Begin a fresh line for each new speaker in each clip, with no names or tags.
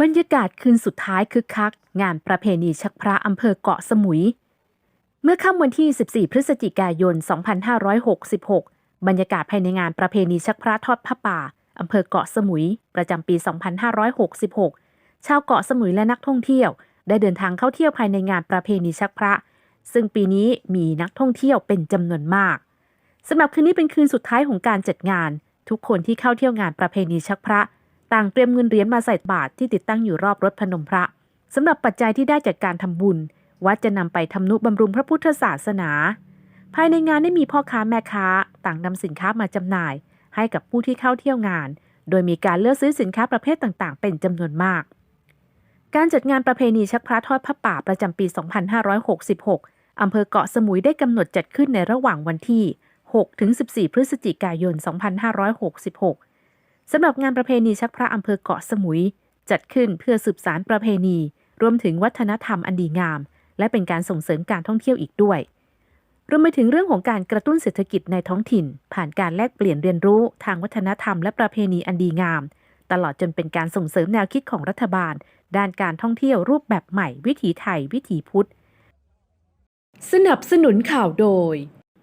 บรรยากาศคืนสุดท้ายคึกคัก งานประเพณีชักพระอำเภอเกาะสมุย เมื่อค่ำวันที่ 14 พฤศจิกายน 2566 บรรยากาศภายในงานประเพณีชักพระทอดผ้าป่าอำเภอเกาะสมุย ประจำปี 2566 ชาวเกาะสมุยและนักท่องเที่ยว ได้เดินทางเข้าเที่ยวภายในงานประเพณีชักพระ ซึ่งปีนี้มีนักท่องเที่ยวเป็นจำนวนมากสำหรับคืนนี้เป็นคืนสุดท้ายของการจัดงาน ทุกคนที่เข้าเที่ยวงานประเพณีชักพระ ต่างเตรียมเงินเหรียญมาใส่บาตรที่ติดตั้งอยู่รอบรถพนมพระสำหรับปัจจัยที่ได้จากการทำบุญ วัดจะนำไปทำนุบำรุงพระพุทธศาสนา ภายในงานได้มีพ่อค้าแม่ค้า ต่างนำสินค้ามาจำหน่าย ให้กับผู้ที่เข้าเที่ยวงาน โดยมีการเลือกซื้อสินค้าประเภทต่างๆ เป็นจำนวนมาก การจัดงานประเพณีชักพระทอดผ้าป่าประจำปี 2566 อำเภอเกาะสมุยได้กำหนดจัดขึ้นในระหว่างวันที่ 6-14 พฤศจิกายน 2566 สำหรับงานประเพณีชักพระอำเภอเกาะสมุย จัดขึ้นเพื่อสืบสารประเพณี รวมถึงวัฒนธรรมอันดีงาม และเป็นการส่งเสริมการท่องเที่ยวอีกด้วยรวมไปถึงเรื่องของการกระตุ้นเศรษฐกิจในท้องถิ่น ผ่านการแลกเปลี่ยนเรียนรู้ทางวัฒนธรรมและประเพณีอันดีงาม ตลอดจนเป็นการส่งเสริมแนวคิดของรัฐบาล ด้านการท่องเที่ยวรูปแบบใหม่ วิถีไทย วิถีพุทธ สนับสนุนข่าวโดย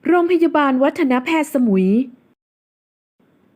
โรงพยาบาลวัฒนแพทย์สมุย